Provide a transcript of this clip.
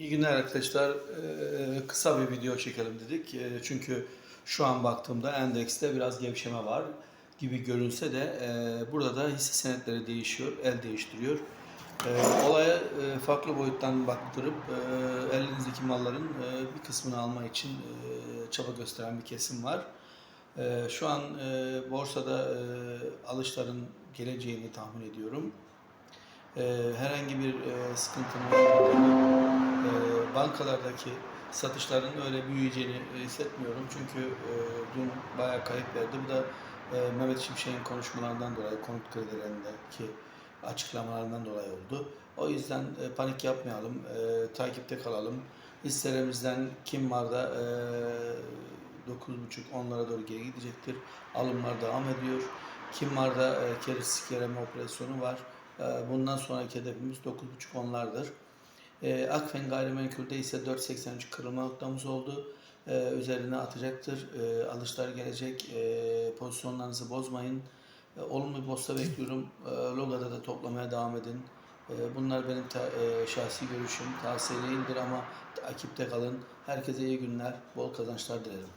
İyi günler arkadaşlar. Ee, kısa bir video çekelim dedik. Ee, çünkü şu an baktığımda endekste biraz gevşeme var gibi görünse de e, burada da hisse senetleri değişiyor, el değiştiriyor. Ee, olaya e, farklı boyuttan baktırıp e, elinizdeki malların e, bir kısmını alma için e, çaba gösteren bir kesim var. E, şu an e, borsada e, alışların geleceğini tahmin ediyorum. E, herhangi bir e, sıkıntının e, bankalardaki satışların öyle büyüyeceğini e, hissetmiyorum. Çünkü e, dün bayağı kayıp verdi. Bu da e, Mehmet Şimşek'in konuşmalarından dolayı, konut kredilerindeki açıklamalarından dolayı oldu. O yüzden panik yapmayalım, takipte kalalım. Hisselerimizden kim var da e, 9.5-10'lara doğru geri gidecektir. Alımlar devam ediyor. Kim var da e, yereme operasyonu var. Bundan sonraki hedefimiz 9.5-10'lardır. E, Akfen gayrimenkulde ise 4.83 kırılma noktamız oldu. E, üzerine atacaktır. E, alışlar gelecek. E, pozisyonlarınızı bozmayın. E, olumlu bir posta bekliyorum. E, Loga'da da toplamaya devam edin. E, bunlar benim ta- e, şahsi görüşüm. Tavsiye değildir ama takipte kalın. Herkese iyi günler. Bol kazançlar dilerim.